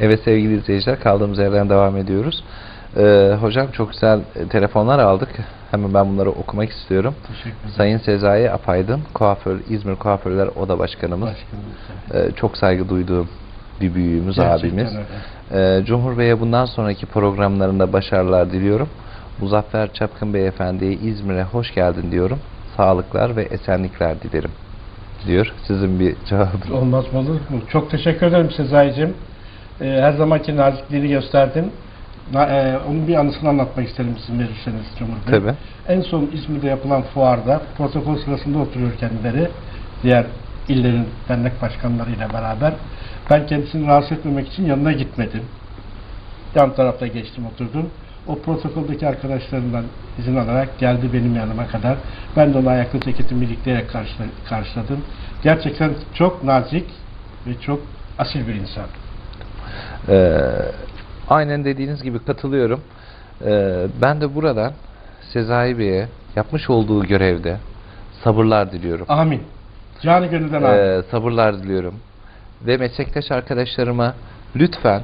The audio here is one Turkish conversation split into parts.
Evet sevgili izleyiciler kaldığımız yerden devam ediyoruz. Ee, hocam çok güzel e, telefonlar aldık. Hemen ben bunları okumak istiyorum. Sayın Sezai Apaydın, kuaför, İzmir Kuaförler Oda Başkanımız. Başkanım. Ee, çok saygı duyduğum bir büyüğümüz, Gerçekten abimiz. öyle. Ee, Cumhur Bey'e bundan sonraki programlarında başarılar diliyorum. Muzaffer Çapkın Beyefendi'ye İzmir'e hoş geldin diyorum. Sağlıklar ve esenlikler dilerim diyor. Sizin bir cevabınız. Olmaz mı olur mu? Çok teşekkür ederim Sezai'cim. Ee, her zamanki nazikliğini gösterdin. Na, e, onun bir anısını anlatmak isterim sizin verirseniz Cumhur Bey. Tabii. En son İzmir'de yapılan fuarda protokol sırasında oturuyor kendileri. Diğer illerin dernek başkanlarıyla beraber. Ben kendisini rahatsız etmemek için yanına gitmedim. Yan tarafta geçtim oturdum. O protokoldaki arkadaşlarından izin alarak geldi benim yanıma kadar. Ben de onu ayakta ceketimi ilikleyerek karşıla- karşıladım. Gerçekten çok nazik ve çok asil bir insan. Ee, aynen dediğiniz gibi katılıyorum. Ee, ben de buradan Sezai Bey'e yapmış olduğu görevde sabırlar diliyorum. Amin. Canı gönülden amin. Ee, sabırlar diliyorum. Ve meslektaş arkadaşlarıma lütfen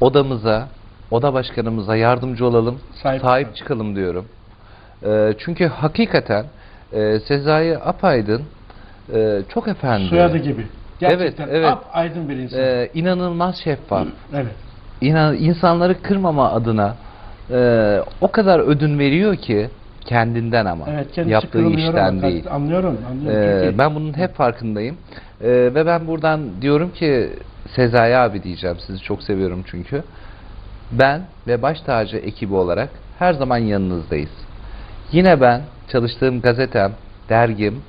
odamıza, oda başkanımıza yardımcı olalım, Sahip sahip, çıkalım. diyorum. Ee, çünkü hakikaten e, Sezai Apaydın e, çok efendi, Soyadı gibi. Gerçekten Evet, evet. aydın bir insan. e, inanılmaz şeffaf. evet. İnan, insanları kırmama adına e, o kadar ödün veriyor ki kendinden ama Evet, yaptığı işten değil. Anlıyorum, anlıyorum. Ee, ben bunun hep farkındayım. Ee, ve ben buradan diyorum ki Sezai abi diyeceğim. Sizi çok seviyorum çünkü. Ben ve baş tacı ekibi olarak her zaman yanınızdayız. Yine ben çalıştığım gazetem, dergim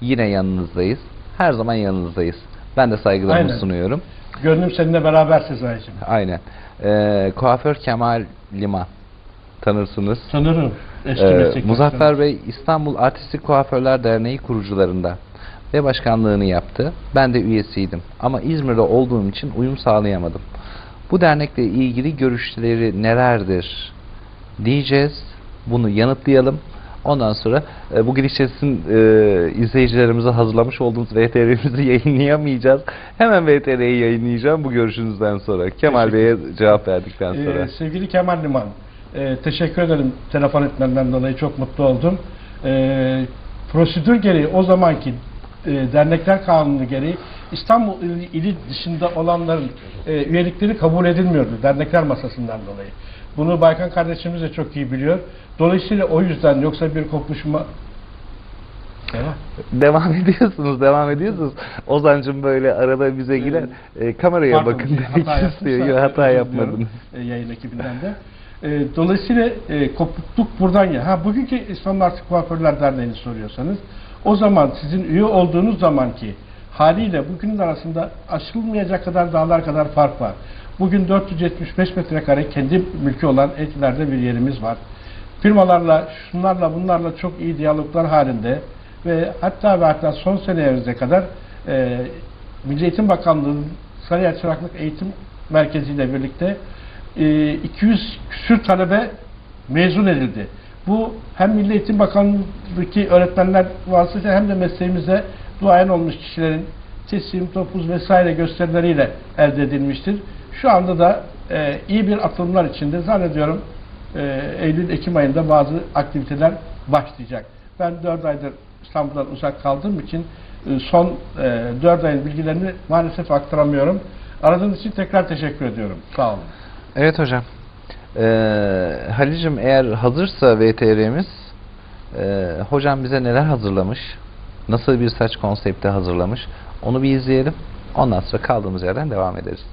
yine yanınızdayız. Her zaman yanınızdayız. Ben de saygılarımı Aynen. sunuyorum. gönlüm seninle beraber Sezai'cim. Aynen. Ee, kuaför Kemal Liman tanırsınız. Sanırım eski Ee. Muzaffer Bey İstanbul Artistik Kuaförler Derneği kurucularında ve başkanlığını yaptı. Ben de üyesiydim. Ama İzmir'de olduğum için uyum sağlayamadım. Bu dernekle ilgili görüşleri nelerdir diyeceğiz. Bunu yanıtlayalım. Ondan sonra e, bu girişesin e, izleyicilerimize hazırlamış olduğumuz VTR'imizi yayınlayamayacağız. Hemen VTR'yi yayınlayacağım bu görüşünüzden sonra. Kemal Bey'e cevap verdikten Ee, sonra. sevgili Kemal Liman, e, teşekkür ederim telefon etmenden dolayı çok mutlu oldum. E, prosedür gereği o zamanki e, dernekler kanunu gereği İstanbul ili, ili dışında olanların e, üyelikleri kabul edilmiyordu dernekler masasından dolayı. Bunu Baykan kardeşimiz de çok iyi biliyor. Dolayısıyla o yüzden yoksa bir kopuşma Devam. Devam ediyorsunuz, devam ediyorsunuz. Ozancım böyle arada bize girer. E, kameraya Pardon, bakın demek hata istiyor. Yok, hata yapmadınız. e, yayın ekibinden de. E, dolayısıyla e, kopukluk buradan ya. Ha bugünkü İslam Artık Kuaförler Derneği'ni soruyorsanız o zaman sizin üye olduğunuz zamanki haliyle bugünün arasında aşılmayacak kadar dağlar kadar fark var. Bugün 475 metrekare kendi mülkü olan etlerde bir yerimiz var. Firmalarla, şunlarla bunlarla çok iyi diyaloglar halinde ve hatta ve hatta son senemize kadar e, Milli Eğitim Bakanlığı'nın Sarıyer Çıraklık Eğitim Merkezi ile birlikte e, 200 küsür talebe mezun edildi. Bu hem Milli Eğitim Bakanlığı'ndaki öğretmenler vasıtasıyla hem de mesleğimize duayen olmuş kişilerin teslim, topuz vesaire gösterileriyle elde edilmiştir. Şu anda da e, iyi bir atılımlar içinde zannediyorum e, Eylül-Ekim ayında bazı aktiviteler başlayacak. Ben 4 aydır İstanbul'dan uzak kaldığım için e, son e, 4 ayın bilgilerini maalesef aktaramıyorum. Aradığınız için tekrar teşekkür ediyorum. Sağ olun. Evet hocam. Ee, Halil'cim eğer hazırsa VTR'miz e, hocam bize neler hazırlamış? Nasıl bir saç konsepti hazırlamış? Onu bir izleyelim. Ondan sonra kaldığımız yerden devam ederiz.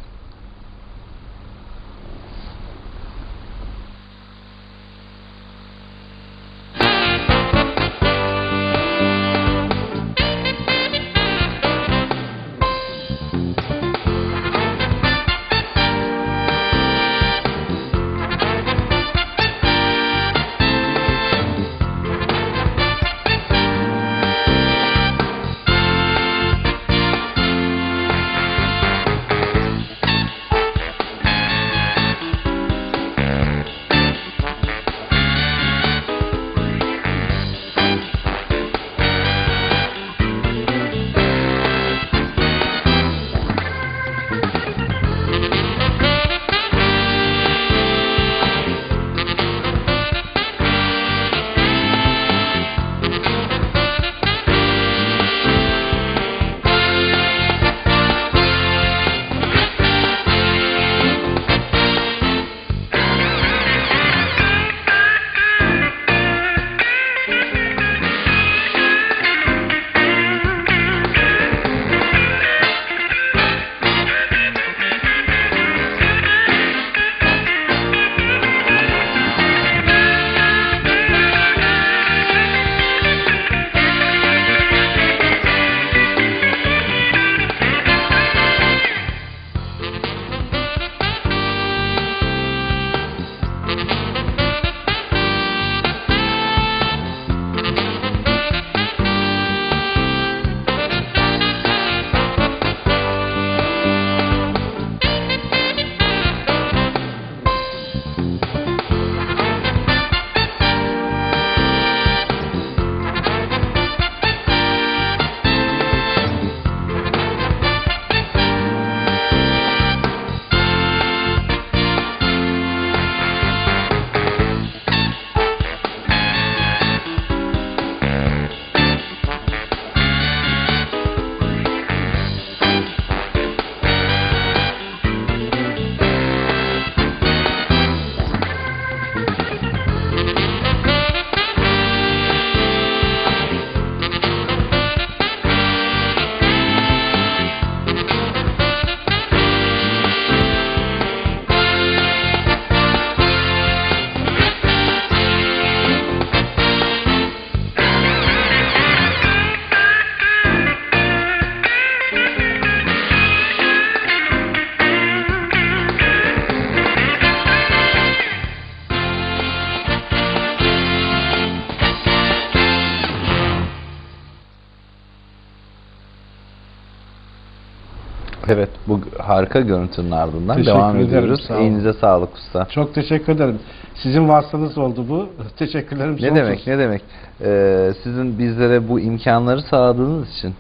Evet bu harika görüntünün ardından Teşekkür devam ederim, ediyoruz. sağ olun. Elinize sağlık usta. Çok teşekkür ederim. Sizin vasıtanız oldu bu. Teşekkürlerim Ne sonsuz. demek ne demek. Ee, sizin bizlere bu imkanları sağladığınız için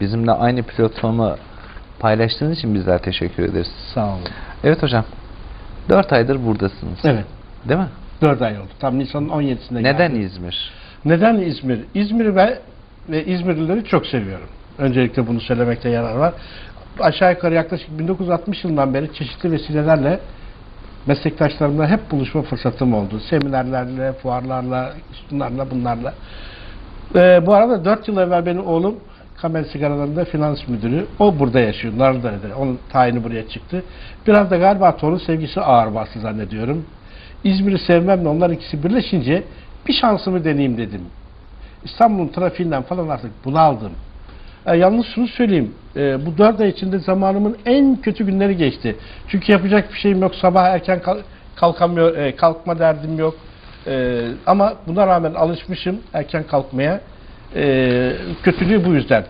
bizimle aynı platformu paylaştığınız için bizler teşekkür ederiz. Sağ olun. Evet hocam. 4 aydır buradasınız. Evet. Değil mi? 4 ay oldu. Tam Nisan'ın 17'sinde Neden geldim. İzmir? Neden İzmir? İzmir'i ve, ve İzmirlileri çok seviyorum. Öncelikle bunu söylemekte yarar var. Aşağı yukarı yaklaşık 1960 yılından beri çeşitli vesilelerle meslektaşlarımla hep buluşma fırsatım oldu. Seminerlerle, fuarlarla, şunlarla, bunlarla. Ee, bu arada 4 yıl evvel benim oğlum Kamel Sigaralarında finans müdürü. O burada yaşıyor. Narlıdere'de. Onun tayini buraya çıktı. Biraz da galiba torun sevgisi ağır bastı zannediyorum. İzmir'i sevmemle onlar ikisi birleşince bir şansımı deneyeyim dedim. İstanbul'un trafiğinden falan artık bunaldım. E, yalnız şunu söyleyeyim. e, bu dört ay içinde zamanımın en kötü günleri geçti. Çünkü yapacak bir şeyim yok. Sabah erken kal- kalkamıyor, e, kalkma derdim yok. E, ama buna rağmen alışmışım erken kalkmaya. E, kötülüğü bu yüzden.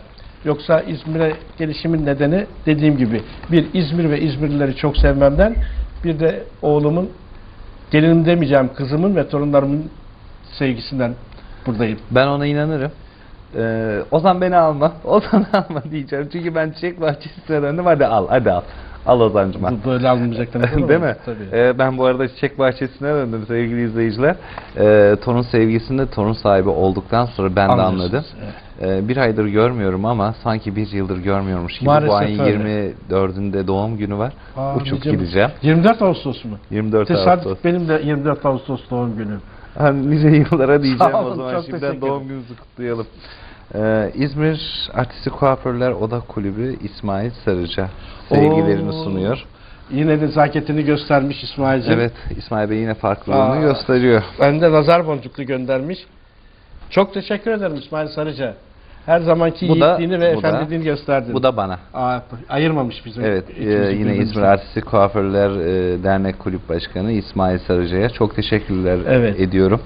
Yoksa İzmir'e gelişimin nedeni dediğim gibi bir İzmir ve İzmirlileri çok sevmemden bir de oğlumun gelinim demeyeceğim kızımın ve torunlarımın sevgisinden buradayım. Ben ona inanırım. Ee, Ozan beni alma. Ozan alma diyeceğim. Çünkü ben çiçek bahçesine döndüm. Hadi al, hadi al. Al Ozan'cım al. Bu böyle alınmayacak demek Değil mi? Tabii. Ee, ben bu arada çiçek bahçesine döndüm sevgili izleyiciler. Ee, torun sevgisinde torun sahibi olduktan sonra ben de anladım. evet. Ee, bir aydır görmüyorum ama sanki bir yıldır görmüyormuş gibi. Maalesef bu ayın öyle. 24'ünde doğum günü var. Aa, Uçup diyeceğim. gideceğim. 24 Ağustos mu? 24 Tesadüf Ağustos. benim de 24 Ağustos doğum günüm. Hani nice yıllara diyeceğim Sağ o olun, zaman. Şimdiden doğum gününüzü kutlayalım. Ee, İzmir Artistik Kuaförler Oda Kulübü İsmail Sarıca sevgilerini Oo. sunuyor. Yine nezaketini göstermiş İsmail'cim. Evet İsmail Bey yine farklılığını Aa. gösteriyor. Ben de nazar boncuklu göndermiş. Çok teşekkür ederim İsmail Sarıca. Her zamanki Bu da- yiğitliğini ve bu efendiliğini gösterdin. Bu da bana. Aa, ayırmamış bizim. Evet, e, yine. İzmir Artistik Kuaförler e, Dernek Kulüp Başkanı İsmail Sarıca'ya çok teşekkürler Evet. ediyorum.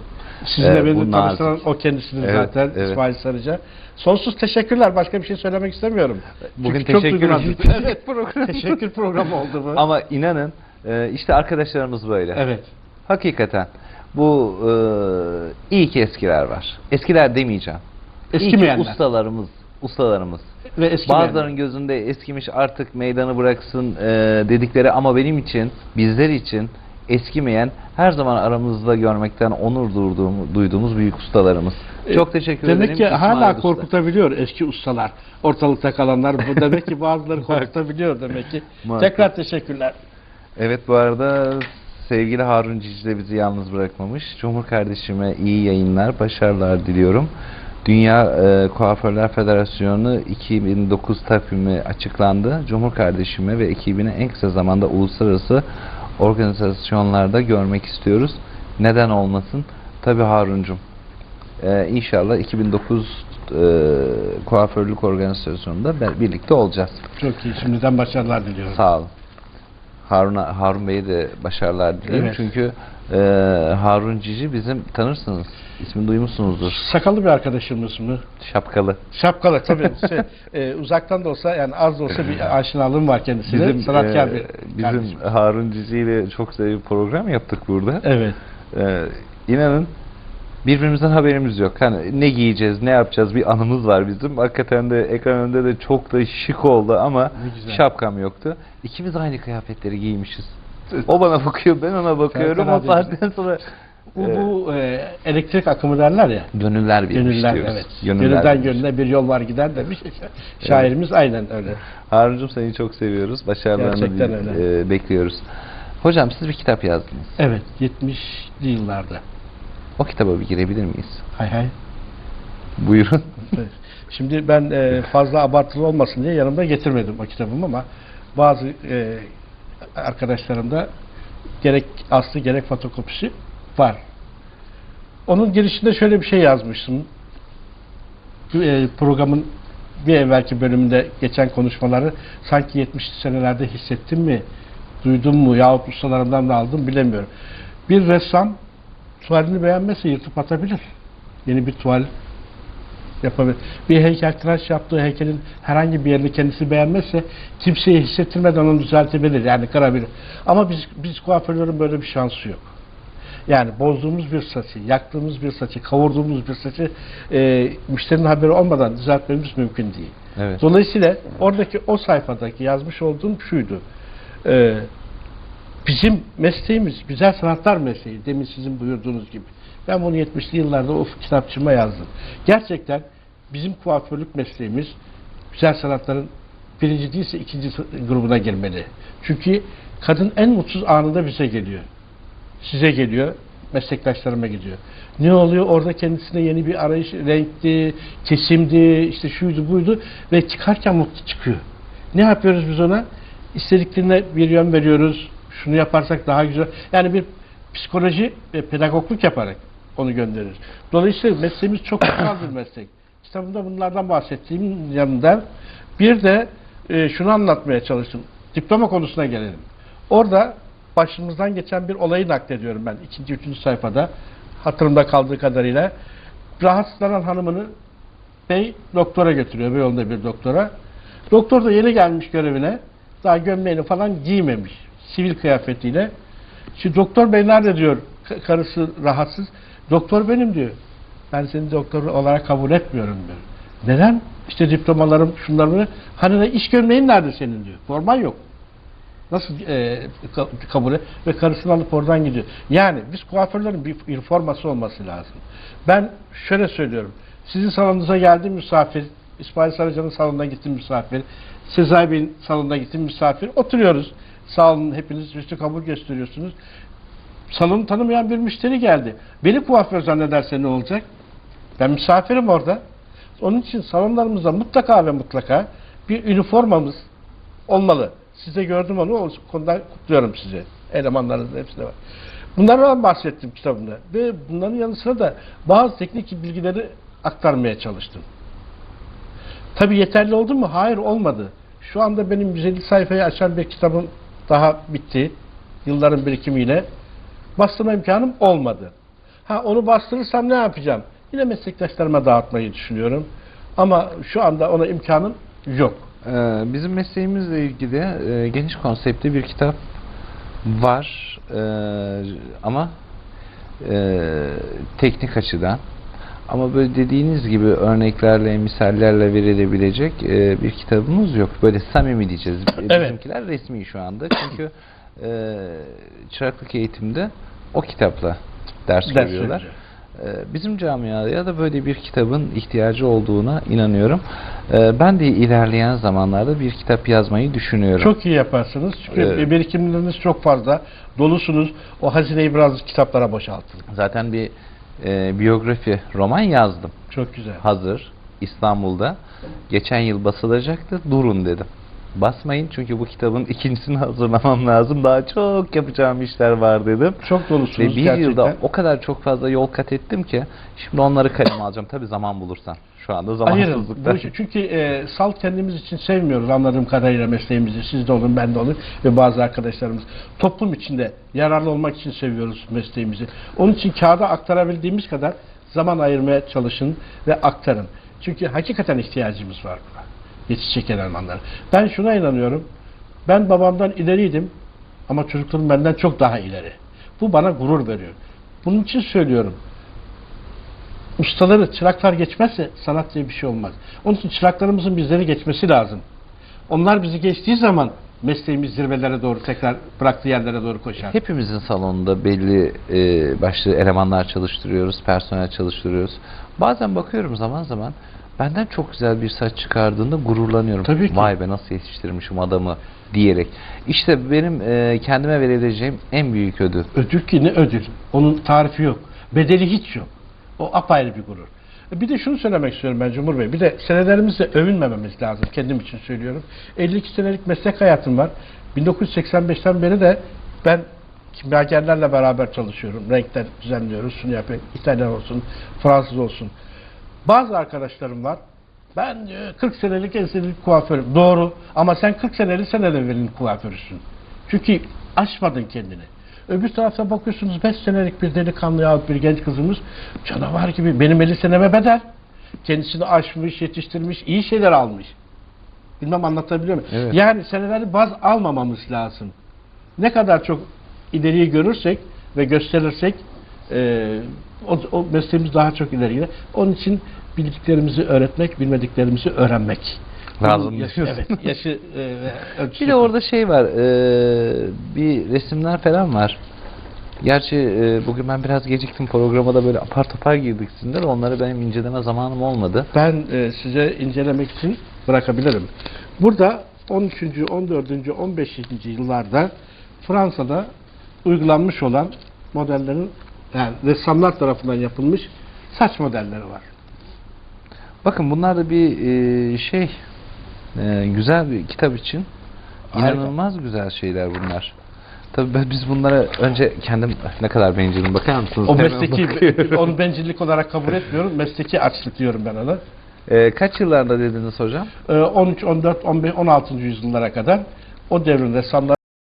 Sizinle Ee, beni tanıştıran o kendisidir Evet, zaten evet. İsmail Sarıca. Sonsuz teşekkürler. Başka bir şey söylemek istemiyorum. Bugün Çünkü çok teşekkür duygulandım. evet program. Teşekkür programı oldu bu. Ama inanın e, işte arkadaşlarımız böyle. Evet. Hakikaten bu e, iyi ki eskiler var. Eskiler demeyeceğim. İyi ki Eskimeyenler. ustalarımız, ustalarımız. Ve eskimeyenler. Bazılarının gözünde eskimiş artık meydanı bıraksın e, dedikleri ama benim için, bizler için eskimeyen her zaman aramızda görmekten onur duyduğum, duyduğumuz büyük ustalarımız. E, Çok teşekkür ederim. Demek ki İsmail hala Usta. korkutabiliyor eski ustalar. Ortalıkta kalanlar. Bu demek ki bazıları korkutabiliyor demek ki. Tekrar teşekkürler. Evet bu arada sevgili Harun Cici de bizi yalnız bırakmamış. Cumhur kardeşime iyi yayınlar, başarılar diliyorum. Dünya e, Kuaförler Federasyonu 2009 takvimi açıklandı. Cumhur kardeşime ve ekibine en kısa zamanda uluslararası organizasyonlarda görmek istiyoruz. Neden olmasın? Tabi Haruncum. E, inşallah 2009 e, kuaförlük organizasyonunda birlikte olacağız. Çok iyi. Şimdiden başarılar diliyorum. Sağ olun. Harun, Harun Bey'e de başarılar diliyorum. Evet. Çünkü e, Harun Cici bizim tanırsınız. İsmini duymuşsunuzdur. Sakallı bir arkadaşımız mı? Şapkalı. Şapkalı tabii. Şey, e, uzaktan da olsa yani az da olsa bir aşinalığım var kendisine. Bizim, Sanatkar e, bir bizim kardeşim. Harun Cici ile çok bir program yaptık burada. Evet. E, inanın birbirimizden haberimiz yok. Hani ne giyeceğiz, ne yapacağız bir anımız var bizim. Hakikaten de ekran önünde de çok da şık oldu ama şapkam yoktu. İkimiz aynı kıyafetleri giymişiz. O bana bakıyor, ben ona bakıyorum. fena O saatten sonra Bu, e, bu e, elektrik akımı derler ya. Gönüller birmiş Gönüller diyoruz. evet. Gönüller Gönülden birmiş. gönüle bir yol var gider demiş. Şairimiz aynen öyle. Harun'cum seni çok seviyoruz. Başarılarını Gerçekten e, bekliyoruz. Hocam siz bir kitap yazdınız. Evet 70'li yıllarda. O kitaba bir girebilir miyiz? Hay hay. Buyurun. Şimdi ben e, fazla abartılı olmasın diye yanımda getirmedim o kitabımı ama bazı e, arkadaşlarımda gerek aslı gerek fotokopisi var. Onun girişinde şöyle bir şey yazmıştım. E, programın bir evvelki bölümünde geçen konuşmaları sanki 70'li senelerde hissettim mi, duydum mu yahut ustalarımdan mı aldım bilemiyorum. Bir ressam tuvalini beğenmezse yırtıp atabilir. Yeni bir tuval Yapabilir. Bir heykeltıraş yaptığı heykelin herhangi bir yerini kendisi beğenmezse kimseye hissettirmeden onu düzeltebilir. Yani kırabilir. Ama biz, biz kuaförlerin böyle bir şansı yok. Yani bozduğumuz bir saçı, yaktığımız bir saçı, kavurduğumuz bir saçı e, müşterinin haberi olmadan düzeltmemiz mümkün değil. Evet. Dolayısıyla oradaki o sayfadaki yazmış olduğum şuydu. Ee, bizim mesleğimiz güzel sanatlar mesleği. Demin sizin buyurduğunuz gibi. Ben bunu 70'li yıllarda o kitapçıma yazdım. Gerçekten bizim kuaförlük mesleğimiz güzel sanatların birinci değilse ikinci grubuna girmeli. Çünkü kadın en mutsuz anında bize geliyor. Size geliyor, meslektaşlarıma gidiyor. Ne oluyor? Orada kendisine yeni bir arayış, renkti, kesimdi, işte şuydu buydu ve çıkarken mutlu çıkıyor. Ne yapıyoruz biz ona? İstediklerine bir yön veriyoruz. Şunu yaparsak daha güzel. Yani bir psikoloji ve pedagogluk yaparak onu göndeririz. Dolayısıyla mesleğimiz çok kutsal bir meslek. Kitabımda bunlardan bahsettiğim yanında bir de e, şunu anlatmaya çalıştım. Diploma konusuna gelelim. Orada başımızdan geçen bir olayı naklediyorum ben ikinci, üçüncü sayfada. Hatırımda kaldığı kadarıyla. Rahatsızlanan hanımını bey doktora götürüyor. Beyoğlu'nda bir doktora. Doktor da yeni gelmiş görevine. Daha gömleğini falan giymemiş. Sivil kıyafetiyle. Şimdi doktor bey nerede diyor karısı rahatsız. Doktor benim diyor. Ben seni doktor olarak kabul etmiyorum diyor. Neden? İşte diplomalarım şunları. Hani de iş gömleğin nerede senin diyor. Forman yok. Nasıl e, ka- kabul et? Ve karısını alıp oradan gidiyor. Yani biz kuaförlerin bir, forması olması lazım. Ben şöyle söylüyorum. Sizin salonunuza geldi misafir, İsmail Sarıcan'ın salonuna gittim misafir, Sezai Bey'in salonuna gittim misafir. Oturuyoruz. Sağ hepiniz üstü kabul gösteriyorsunuz. Salonu tanımayan bir müşteri geldi. Beni kuaför zannederse ne olacak? Ben misafirim orada. Onun için salonlarımızda mutlaka ve mutlaka bir üniformamız olmalı. Size gördüm onu, o konuda kutluyorum size. Elemanlarınızın hepsi de var. Bunlardan bahsettim kitabımda. Ve bunların yanı sıra da bazı teknik bilgileri aktarmaya çalıştım. Tabi yeterli oldu mu? Hayır olmadı. Şu anda benim 150 sayfayı açan bir kitabım daha bitti. Yılların birikimiyle. Bastırma imkanım olmadı. Ha onu bastırırsam ne yapacağım? Yine meslektaşlarıma dağıtmayı düşünüyorum. Ama şu anda ona imkanım yok. Ee, bizim mesleğimizle ilgili e, geniş konseptli bir kitap var Ee, ama e, teknik açıdan ama böyle dediğiniz gibi örneklerle, misallerle verilebilecek e, bir kitabımız yok. Böyle samimi diyeceğiz. Evet. Bizimkiler resmi şu anda. Çünkü e, çıraklık eğitimde o kitapla ders, Ders veriyorlar. veriyor. Ee, Bizim camiaya da böyle bir kitabın ihtiyacı olduğuna inanıyorum. Ee, Ben de ilerleyen zamanlarda bir kitap yazmayı düşünüyorum. Çok iyi yaparsınız. Çünkü Evet. birikimleriniz çok fazla. Dolusunuz. O hazineyi biraz kitaplara boşaltın. Zaten bir e, biyografi roman yazdım. Çok güzel. Hazır İstanbul'da. Geçen yıl basılacaktı. Durun dedim. Basmayın çünkü bu kitabın ikincisini hazırlamam lazım. Daha çok yapacağım işler var dedim. Çok Ve dolusunuz bir gerçekten. yılda o kadar çok fazla yol kat ettim ki şimdi onları kaleme alacağım. Tabii zaman bulursan. Şu anda zamansızlıkta. Bu işi- çünkü e, salt kendimiz için sevmiyoruz anladığım kadarıyla mesleğimizi. Siz de olun, ben de olun ve bazı arkadaşlarımız. Toplum içinde yararlı olmak için seviyoruz mesleğimizi. Onun için kağıda aktarabildiğimiz kadar zaman ayırmaya çalışın ve aktarın. Çünkü hakikaten ihtiyacımız var buna. Yetişecek elemanlara. Ben şuna inanıyorum. Ben babamdan ileriydim ama çocuklarım benden çok daha ileri. Bu bana gurur veriyor. Bunun için söylüyorum ustaları, çıraklar geçmezse sanat diye bir şey olmaz. Onun için çıraklarımızın bizleri geçmesi lazım. Onlar bizi geçtiği zaman mesleğimiz zirvelere doğru tekrar bıraktığı yerlere doğru koşar. Hepimizin salonunda belli e, başlı elemanlar çalıştırıyoruz, personel çalıştırıyoruz. Bazen bakıyorum zaman zaman benden çok güzel bir saç çıkardığında gururlanıyorum. Tabii ki. Vay be nasıl yetiştirmişim adamı diyerek. İşte benim e, kendime verebileceğim en büyük ödül. Ödül ki ne ödül? Onun tarifi yok. Bedeli hiç yok. O apayrı bir gurur. E, Bir de şunu söylemek istiyorum ben Cumhur Bey. Bir de senelerimizle övünmememiz lazım. Kendim için söylüyorum. 52 senelik meslek hayatım var. 1985'ten beri de ben kimyagerlerle beraber çalışıyorum. Renkler düzenliyoruz. Şunu yapıyoruz. İtalyan olsun, Fransız olsun. Bazı arkadaşlarım var. Ben diyor, 40 senelik 50 senelik kuaförüm. Doğru. Ama sen 40 seneli sen evvelin kuaförüsün. Çünkü aşmadın kendini. Öbür tarafta bakıyorsunuz 5 senelik bir delikanlı yahut bir genç kızımız canavar gibi benim 50 seneme bedel. Kendisini aşmış, yetiştirmiş, iyi şeyler almış. Bilmem anlatabiliyor muyum? Evet. Yani seneleri baz almamamız lazım. Ne kadar çok ileriyi görürsek ve gösterirsek e, o, o mesleğimiz daha çok ileri gider. Onun için bildiklerimizi öğretmek, bilmediklerimizi öğrenmek. Lazım Yaşı, evet, yaşı e, ölçüsü. Bir de orada şey var, e, bir resimler falan var. Gerçi e, bugün ben biraz geciktim programa da böyle apar topar girdik sizinle de onları benim inceleme zamanım olmadı. ben e, size incelemek için bırakabilirim. Burada 13. 14. 15. yıllarda Fransa'da uygulanmış olan modellerin yani ressamlar tarafından yapılmış saç modelleri var. Bakın bunlar da bir e, şey, e, güzel bir kitap için Harika. inanılmaz güzel şeyler bunlar. Tabii biz bunlara önce kendim ne kadar bencilim bakar mısınız? O mesleki, onu bencillik olarak kabul etmiyorum. Mesleki açlık diyorum ben ona. E, kaç yıllarda dediniz hocam? Ee, 13, 14, 15, 16. yüzyıllara kadar o devrin ressamları